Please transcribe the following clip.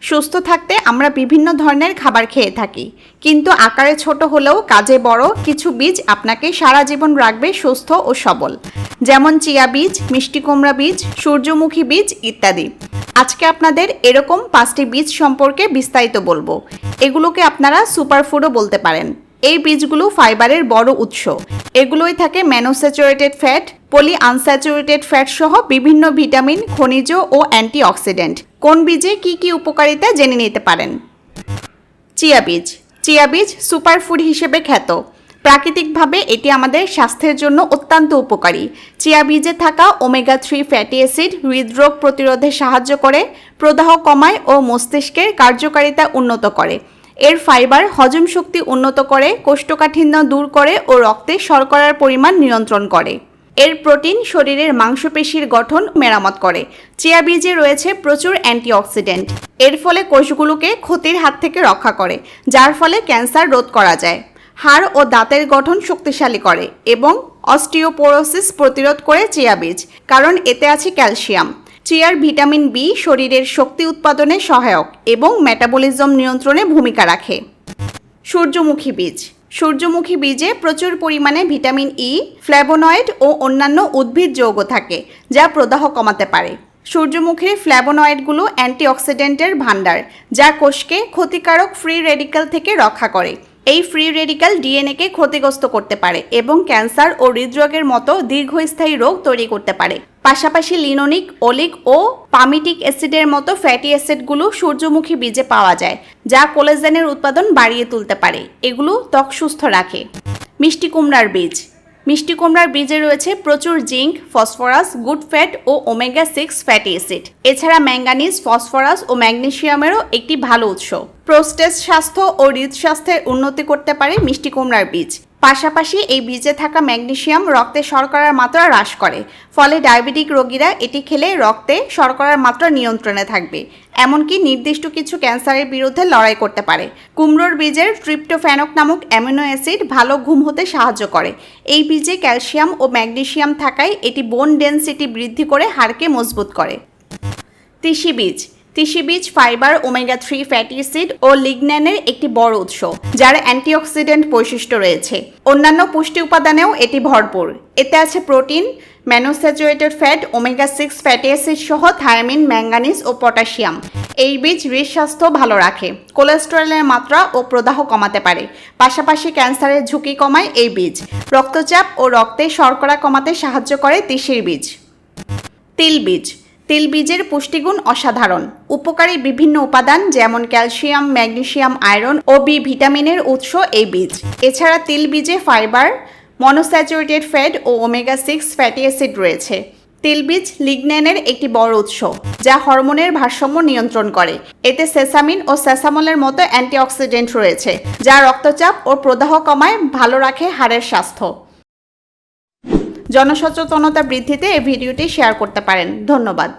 সুস্থ থাকতে আমরা বিভিন্ন ধরনের খাবার খেয়ে থাকি। কিন্তু আকারে ছোট হলেও কাজে বড় কিছু বীজ আপনাকে সারা জীবন রাখবে সুস্থ ও সবল। যেমন চিয়া বীজ, মিষ্টি কুমড়া বীজ, সূর্যমুখী বীজ ইত্যাদি। আজকে আপনাদের এরকম পাঁচটি বীজ সম্পর্কে বিস্তারিত বলব। এগুলোকে আপনারা সুপারফুডও বলতে পারেন। এই বীজগুলো ফাইবারের বড় উৎস। এগুলোই থাকে monosaturated fat poly unsaturated fat সহ বিভিন্ন ভিটামিন, খনিজ ও অ্যান্টিঅক্সিডেন্ট। কোন বীজে কি কি উপকারিতা জেনে নিতে পারেন? চিয়া বীজ। চিয়া বীজ সুপারফুড হিসেবে খ্যাত। প্রাকৃতিকভাবে এটি আমাদের স্বাস্থ্যের জন্য অত্যন্ত উপকারী। চিয়া বীজে থাকা ওমেগা থ্রি ফ্যাটি অ্যাসিড হৃদরোগ প্রতিরোধে সাহায্য করে, প্রদাহ কমায় ও মস্তিষ্কের কার্যকারিতা উন্নত করে। এর ফাইবার হজম শক্তি উন্নত করে, কোষ্ঠকাঠিন্য দূর করে ও রক্তে শর্করার পরিমাণ নিয়ন্ত্রণ করে। এর প্রোটিন শরীরের মাংসপেশির গঠন মেরামত করে। চিয়া বীজে রয়েছে প্রচুর অ্যান্টিঅক্সিডেন্ট। এর ফলে কোষগুলোকে ক্ষতির হাত থেকে রক্ষা করে, যার ফলে ক্যান্সার রোধ করা যায়। হাড় ও দাঁতের গঠন শক্তিশালী করে এবং অস্টিওপোরোসিস প্রতিরোধ করে চিয়া বীজ কারণ এতে আছে ক্যালসিয়াম। চিয়ার ভিটামিন বি শরীরের শক্তি উৎপাদনে সহায়ক এবং মেটাবলিজম নিয়ন্ত্রণে ভূমিকা রাখে। সূর্যমুখী বীজ। সূর্যমুখী বীজে প্রচুর পরিমাণে ভিটামিন ই ফ্ল্যাবোনয়েড ও অন্যান্য উদ্ভিদ যৌগ থাকে, যা প্রদাহ কমাতে পারে। সূর্যমুখীর ফ্ল্যাবোনয়েডগুলো অ্যান্টিঅক্সিডেন্টের ভাণ্ডার, যা কোষকে ক্ষতিকারক ফ্রি রেডিক্যাল থেকে রক্ষা করে। এই ফ্রি রেডিক্যাল ডিএনএকে ক্ষতিগ্রস্ত করতে পারে এবং ক্যান্সার ও হৃদরোগের মতো দীর্ঘস্থায়ী রোগ তৈরি করতে পারে। পাশাপাশি লিনোনিক ওলিক ও পামিটিক অ্যাসিডের মতো ফ্যাটি অ্যাসিডগুলো সূর্যমুখী বীজে পাওয়া যায়, যা কোলেজেনের উৎপাদন বাড়িয়ে তুলতে পারে। এগুলো ত্বক সুস্থ রাখে। মিষ্টি কুমড়ার বীজ। মিষ্টি কুমড়ার বীজে রয়েছে প্রচুর জিঙ্ক, ফসফরাস, গুড ফ্যাট ও ওমেগা সিক্স ফ্যাটি অ্যাসিড। এছাড়া ম্যাঙ্গানিজ, ফসফরাস ও ম্যাগনেসিয়ামেরও একটি ভালো উৎস। প্রোস্টেট স্বাস্থ্য ও হৃদস্বাস্থ্যের উন্নতি করতে পারে মিষ্টি কুমড়ার বীজ। পাশাপাশি এই বীজে থাকা ম্যাগনেসিয়াম রক্তে শর্করার মাত্রা হ্রাস করে। ফলে ডায়াবেটিক রোগীরা এটি খেলে রক্তে শর্করার মাত্রা নিয়ন্ত্রণে থাকবে। এমনকি নির্দিষ্ট কিছু ক্যান্সারের বিরুদ্ধে লড়াই করতে পারে। কুমড়োর বীজের ট্রিপ্টোফ্যানক নামক অ্যামিনো অ্যাসিড ভালো ঘুম হতে সাহায্য করে। এই বীজে ক্যালসিয়াম ও ম্যাগনেসিয়াম থাকায় এটি বোন ডেন্সিটি বৃদ্ধি করে হাড়কে মজবুত করে। তিসি বীজ তিসি বীজ, fibre, omega three fatty acid ও লিগন্যানের একটি বড় উৎস, যার অ্যান্টিঅক্সিডেন্ট বৈশিষ্ট্য রয়েছে। অন্যান্য পুষ্টি উপাদানেও এটি ভরপুর। এতে আছে protein, monounsaturated fat, omega six fatty acid সহ থায়ামিন ম্যাঙ্গানিজ ও পটাশিয়াম। এই বীজ হৃদস্বাস্থ্য ভালো রাখে, কোলেস্টেরলের মাত্রা ও প্রদাহ কমাতে পারে। পাশাপাশি ক্যান্সারের ঝুঁকি কমায় এই বীজ। রক্তচাপ ও রক্তে শর্করা কমাতে সাহায্য করে তিসির বীজ। তিল বীজ। তিল বীজের পুষ্টিগুণ অসাধারণ। উপকারী বিভিন্ন উপাদান যেমন ক্যালসিয়াম, ম্যাগনেসিয়াম, আয়রন ও বি ভিটামিনের উৎস এই বীজ। এছাড়া তিল বীজে ফাইবার, মনোস্যাচুরেটেড ফ্যাট ও ওমেগা সিক্স ফ্যাটি অ্যাসিড রয়েছে। তিলবীজ লিগন্যানের একটি বড় উৎস, যা হরমোনের ভারসাম্য নিয়ন্ত্রণ করে। এতে সেসামিন ও সেসামলের মতো অ্যান্টিঅক্সিডেন্ট রয়েছে, যা রক্তচাপ ও প্রদাহ কমায়, ভালো রাখে হাড়ের স্বাস্থ্য। জনসচেতনতা বৃদ্ধিতে এই ভিডিওটি শেয়ার করতে পারেন। ধন্যবাদ।